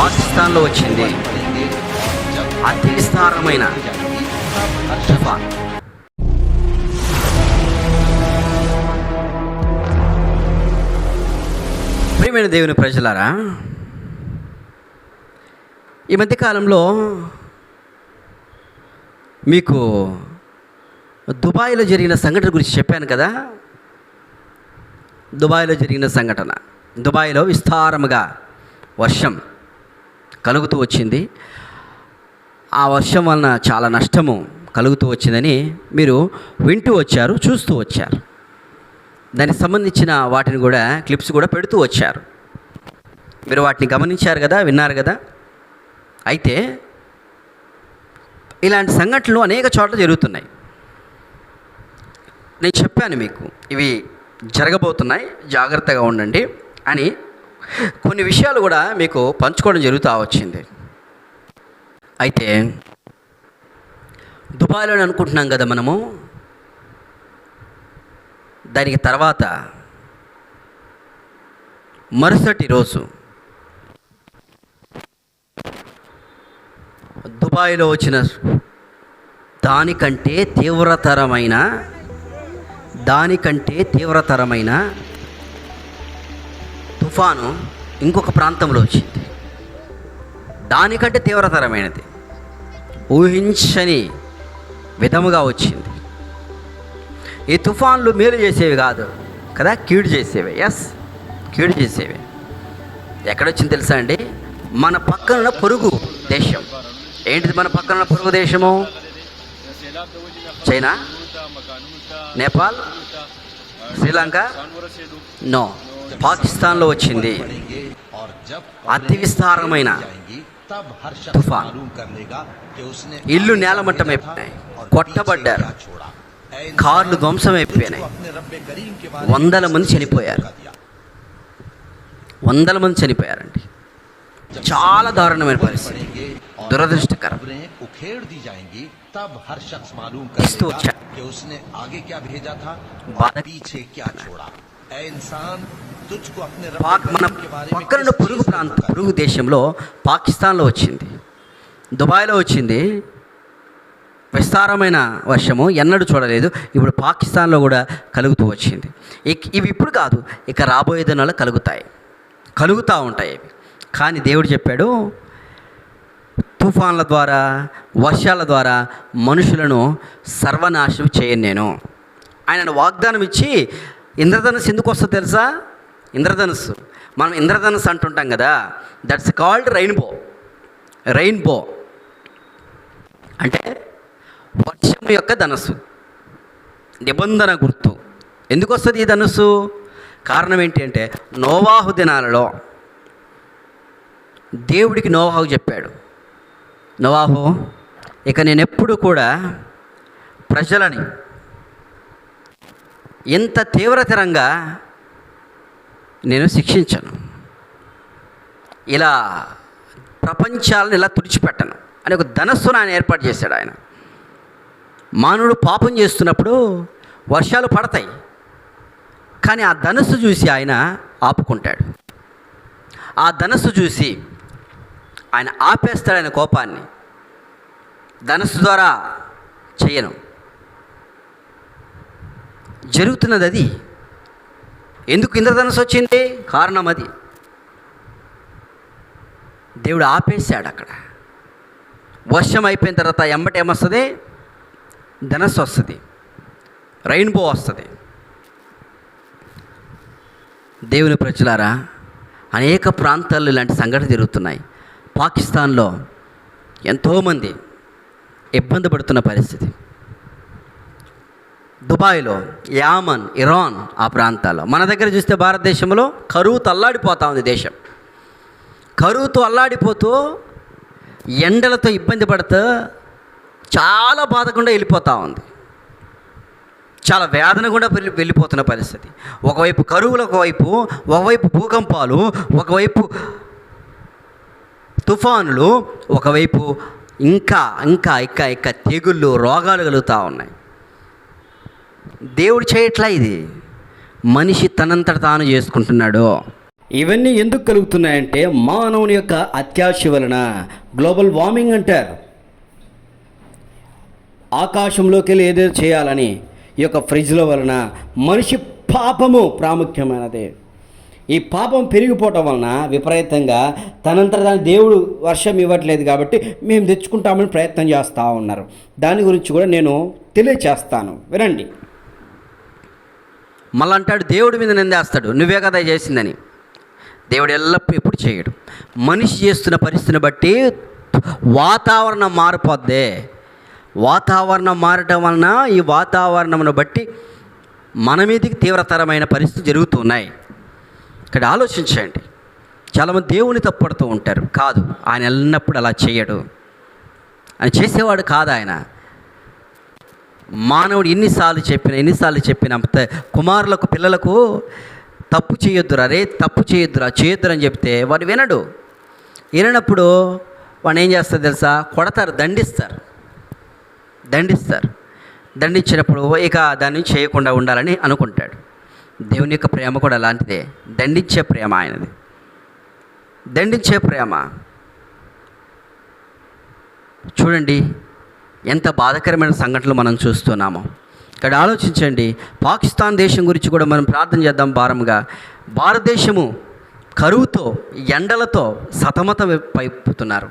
పాకిస్తాన్లో వచ్చింది. అతి విస్తారమైన తుఫాన్. ప్రియమైన దేవుని ప్రజలారా ఈ మధ్యకాలంలో మీకు దుబాయ్లో జరిగిన సంఘటన గురించి చెప్పాను కదా? దుబాయ్లో జరిగిన సంఘటన. దుబాయ్లో విస్తారముగా వర్షం. కలుగుతూ వచ్చింది. ఆ వర్షం వలన చాలా నష్టము కలుగుతూ వచ్చిందని మీరు వింటూ వచ్చారు చూస్తూ వచ్చారు. దానికి సంబంధించిన వాటిని కూడా క్లిప్స్ కూడా పెడుతూ వచ్చారు. మీరు వాటిని గమనించారు కదా విన్నారు కదా? అయితే ఇలాంటి సంఘటనలు అనేక చోట్ల జరుగుతున్నాయి. నేను చెప్పాను మీకు ఇవి జరగబోతున్నాయి జాగ్రత్తగా ఉండండి అని కొన్ని విషయాలు కూడా మీకు పంచుకోవడం జరుగుతూ వచ్చింది. అయితే దుబాయ్లో అనుకుంటున్నాం కదా మనము. దానికి తర్వాత మరుసటి రోజు దుబాయ్లో వచ్చిన దానికంటే తీవ్రతరమైన దానికంటే తీవ్రతరమైన తుఫాను ఇంకొక ప్రాంతంలో వచ్చింది. దానికంటే తీవ్రతరమైనది. ఊహించని విధముగా వచ్చింది. ఈ తుఫాన్లు మేలు చేసేవి కాదు కదా కీడు చేసేవి. ఎస్ కీడు చేసేవి. ఎక్కడొచ్చింది తెలుసా అండి? మన పక్కన పొరుగు దేశం. ఏంటిది మన పక్కన పొరుగు దేశము? చైనా? నేపాల్? శ్రీలంక? నో. పాకిస్తాన్లో వచ్చింది. అతి విస్తారమైన తుఫాన్. ఇల్లు నేలమట్టమైపోయినాయి కొట్టబడ్డారు. కార్లు ధ్వంసమైపోయినాయి వందల మంది చనిపోయారు. వందల మంది చనిపోయారండి. చాలా దారుణమైన పరిస్థితి. దురదృష్టకరం. ఇస్తూ వచ్చారు. మన పక్కన పొరుగు ప్రాంతం పొరుగు దేశంలో పాకిస్తాన్లో వచ్చింది. దుబాయ్లో వచ్చింది. విస్తారమైన వర్షము ఎన్నడూ చూడలేదు. ఇప్పుడు పాకిస్తాన్లో కూడా కలుగుతూ వచ్చింది. ఇవి ఇప్పుడు కాదు ఇక రాబోయే దినాలు కలుగుతాయి. కలుగుతూ ఉంటాయి ఇవి. కానీ దేవుడు చెప్పాడు తుఫాన్ల ద్వారా వర్షాల ద్వారా మనుషులను సర్వనాశనం చేయను నేను. ఆయన వాగ్దానం ఇచ్చి ఇంద్రధనస్సు ఎందుకు వస్తుందో తెలుసా? ఇంద్రధనుస్సు. మనం ఇంద్రధనుస్సు అంటుంటాం కదా దట్స్ కాల్డ్ రెయిన్బో రెయిన్బో అంటే వర్షం యొక్క ధనస్సు. నిబంధన గుర్తు. ఎందుకు వస్తుంది ఈ ధనుస్సు? కారణం ఏంటి అంటే నోవాహు దినాలలో దేవుడికి నోవాహు చెప్పాడు. నోవాహు ఇక నేను ఎప్పుడు కూడా ప్రజలని ఇంత తీవ్రతరంగా నేను శిక్షించను. ఇలా ప్రపంచాలను ఇలా తుడిచిపెట్టను. అని ఒక ధనస్సును ఆయన ఏర్పాటు చేశాడు ఆయన. మానవుడు పాపం చేస్తున్నప్పుడు వర్షాలు పడతాయి. కానీ ఆ ధనస్సు చూసి ఆయన ఆపుకుంటాడు. ఆ ధనస్సు చూసి ఆయన ఆపేస్తాడు ఆయన కోపాన్ని. ధనస్సు ద్వారా చేయను. జరుగుతున్నది అది. ఎందుకు ఇంద్రధనస్సు వచ్చింది? కారణం అది. దేవుడు ఆపేశాడు అక్కడ. వర్షం అయిపోయిన తర్వాత ఎంబట ఏమొస్తుంది? ధనస్సు వస్తుంది. రెయిన్బో వస్తుంది. దేవుని ప్రజలారా అనేక ప్రాంతాల్లో ఇలాంటి సంఘటన జరుగుతున్నాయి. పాకిస్తాన్లో ఎంతోమంది ఇబ్బంది పడుతున్న పరిస్థితి. దుబాయ్లో యామన్ ఇరాన్ ఆ ప్రాంతాల్లో. మన దగ్గర చూస్తే భారతదేశంలో కరువు తల్లాడిపోతూ ఉంది దేశం. కరువుతో అల్లాడిపోతూ ఎండలతో ఇబ్బంది పడుతూ చాలా బాధకుండా వెళ్ళిపోతూ ఉంది. చాలా వేదన కూడా వెళ్ళి వెళ్ళిపోతున్న పరిస్థితి. ఒకవైపు కరువులు ఒకవైపు ఒకవైపు భూకంపాలు ఒకవైపు తుఫానులు ఒకవైపు ఇంకా ఇంకా ఇంకా ఇంకా తెగుళ్ళు రోగాలు కలుగుతూ ఉన్నాయి. దేవుడు చేయట్లా ఇది? మనిషి తనంతట తాను చేసుకుంటున్నాడు? ఇవన్నీ ఎందుకు కలుగుతున్నాయంటే మానవుని యొక్క అత్యాశ వలన గ్లోబల్ వార్మింగ్ అంటారు. ఆకాశంలోకి వెళ్ళి ఏదేదో చేయాలని ఈ యొక్క ఫ్రిడ్జ్ల వలన మనిషి పాపము ప్రాముఖ్యమైనది. ఈ పాపం పెరిగిపోవటం వలన విపరీతంగా తనంతట దాని దేవుడు వర్షం ఇవ్వట్లేదు కాబట్టి మేము తెచ్చుకుంటామని ప్రయత్నం చేస్తూ ఉన్నారు. దాని గురించి కూడా నేను తెలియచేస్తాను. వినండి. మళ్ళీ అంటాడు దేవుడి మీద నిందేస్తాడు. నువ్వే కదా చేసిందని. దేవుడు ఎల్లప్పుడూ ఎప్పుడు చేయడు. మనిషి చేస్తున్న పరిస్థితిని బట్టి వాతావరణం మారిపోద్దే. వాతావరణం మారటం వలన ఈ వాతావరణమును బట్టి మన మీదకి తీవ్రతరమైన పరిస్థితులు జరుగుతున్నాయి ఇక్కడ ఆలోచించండి. చాలామంది దేవుని తప్పడుతూ ఉంటారు. కాదు ఆయన ఎల్లప్పుడూ అలా చేయడు. ఆయన చేసేవాడు కాదు ఆయన. మానవుడు ఎన్నిసార్లు చెప్పిన ఎన్నిసార్లు చెప్పిన కుమారులకు పిల్లలకు తప్పు చేయొద్దురా రే తప్పు చేయొద్దురా చేయొద్దురా అని చెప్తే వాడు వినడు. వినప్పుడు వాడు ఏం చేస్తారు తెలుసా? కొడతారు దండిస్తారు. దండిస్తారు. దండించినప్పుడు ఇక దాన్ని చేయకుండా ఉండాలని అనుకుంటాడు. దేవుని యొక్క ప్రేమ కూడా అలాంటిదే. దండించే ప్రేమ ఆయనది. దండించే ప్రేమ. చూడండి ఎంత బాధాకరమైన సంఘటనలు మనం చూస్తున్నామో. ఇక్కడ ఆలోచించండి పాకిస్తాన్ దేశం గురించి కూడా మనం ప్రార్థన చేద్దాం భారంగా. భారతదేశము కరువుతో ఎండలతో సతమతం పైపుతున్నారు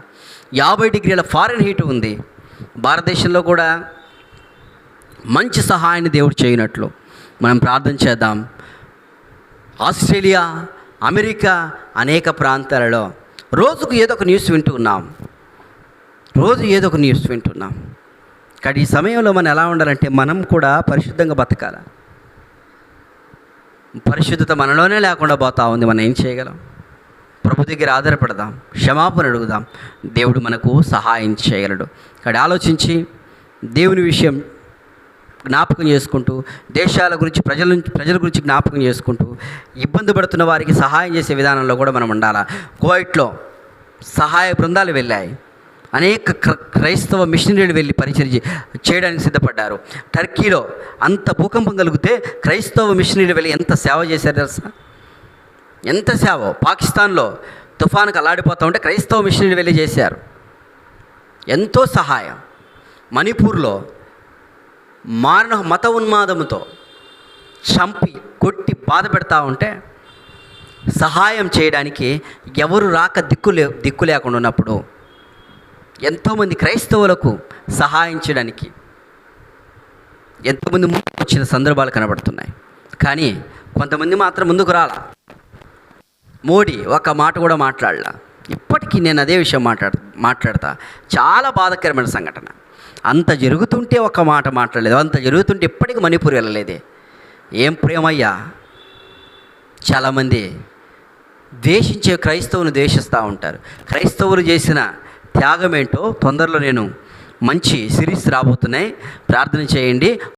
యాభై డిగ్రీల ఫారెన్ హీట్ ఉంది. భారతదేశంలో కూడా మంచి సహాయాన్ని దేవుడు చేయనట్లు మనం ప్రార్థన చేద్దాం. ఆస్ట్రేలియా అమెరికా అనేక ప్రాంతాలలో రోజుకు ఏదో ఒక న్యూస్ వింటూ ఉన్నాం. రోజు ఏదో ఒక న్యూస్ వింటున్నాం కానీ ఈ సమయంలో మనం ఎలా ఉండాలంటే మనం కూడా పరిశుద్ధంగా బతకాల. పరిశుద్ధత మనలోనే లేకుండా పోతా ఉంది. మనం ఏం చేయగలం? ప్రభు దగ్గర ఆధారపడదాం. క్షమాపణ అడుగుదాం. దేవుడు మనకు సహాయం చేయగలడు. ఇక్కడ ఆలోచించి దేవుని విషయం జ్ఞాపకం చేసుకుంటూ దేశాల గురించి ప్రజల ప్రజల గురించి జ్ఞాపకం చేసుకుంటూ ఇబ్బంది పడుతున్న వారికి సహాయం చేసే విధానంలో కూడా మనం ఉండాలా? కువైట్లో సహాయ బృందాలు వెళ్ళాయి. అనేక క్ర- క్రైస్తవ మిషనరీలు వెళ్ళి పరిచయం చేయడానికి సిద్ధపడ్డారు. టర్కీలో అంత భూకంపం కలిగితే క్రైస్తవ మిషనరీలు వెళ్ళి ఎంత సేవ చేశారు తెలుసా? ఎంత సేవ? పాకిస్తాన్లో తుఫానుకు అల్లాడిపోతూ ఉంటే క్రైస్తవ మిషనరీలు వెళ్ళి చేశారు. ఎంతో సహాయం. మణిపూర్లో మారణ మత ఉన్మాదంతో చంపి కొట్టి బాధ పెడతా ఉంటే సహాయం చేయడానికి ఎవరు రాక దిక్కు లే దిక్కు లేకుండా ఉన్నప్పుడు ఎంతోమంది క్రైస్తవులకు సహాయం చేయడానికి ఎంతోమంది ముందుకు వచ్చిన సందర్భాలు కనబడుతున్నాయి. కానీ కొంతమంది మాత్రం ముందుకు రాలా. మోడీ ఒక మాట కూడా మాట్లాడలా. ఇప్పటికీ నేను అదే విషయం మాట్లాడ మాట్లాడతా. చాలా బాధాకరమైన సంఘటన. అంత జరుగుతుంటే ఒక మాట మాట్లాడలేదు. అంత జరుగుతుంటే ఇప్పటికీ మణిపూర్ వెళ్ళలేదే. ఏం ప్రేమయ్యా? చాలామంది ద్వేషించే క్రైస్తవుని ద్వేషిస్తూ ఉంటారు. క్రైస్తవులు చేసిన త్యాగం ఏంటో తొందరలో నేను మంచి సిరీస్ రాబోతున్నాయి. ప్రార్థన చేయండి.